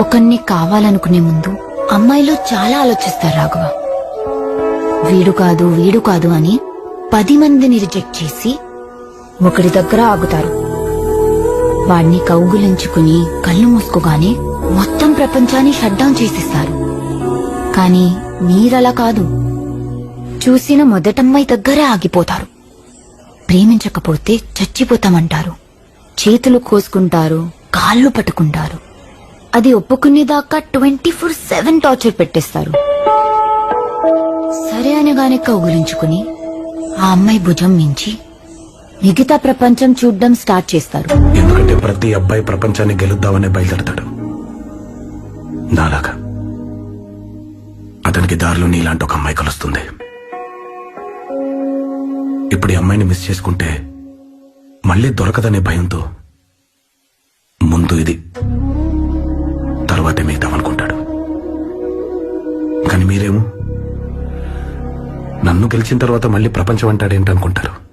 ఒకరిని కావాలనుకునే ముందు అమ్మాయిలో చాలా ఆలోచిస్తారు రాఘవ. వీడు కాదు వీడు కాదు అని పది మందిని రిజెక్ట్ చేసి ఒకరి దగ్గర ఆగుతారు. వాడిని కౌగులించుకుని కళ్ళు మూసుకోగానే మొత్తం ప్రపంచాన్ని షట్డౌన్ చేసేస్తారు. కానీ మీరలా కాదు. చూసిన మొదటమ్మాయి దగ్గరే ఆగిపోతారు. ప్రేమించకపోతే చచ్చిపోతామంటారు. చేతులు కోసుకుంటారు కాళ్ళు పట్టుకుంటారు. అది ఒప్పుకునేదాకా ట్వంటీ ఫోర్ సెవెన్ టార్చర్ పెట్టేస్తారు. సరే అనగానే కౌగులించుకుని ఆ అమ్మాయి భుజం మించి మిగతా ప్రపంచం చూడడం స్టార్ట్ చేస్తారు. ఎందుకంటే ప్రతి అబ్బాయి ప్రపంచాన్ని గెలుద్దామనే బయలుదేరతాడు. నాలాగా. అతనికి దారిలో నీలాంటి ఒక అమ్మాయి కలుస్తుంది. ఇప్పుడు ఈ అమ్మాయిని మిస్ చేసుకుంటే మళ్ళీ దొరకదనే భయంతో ముందు ఇది కానీ మీరేమో? నన్ను గెలిచిన తర్వాత మళ్ళీ ప్రపంచం అంటాడేంటనుకుంటారు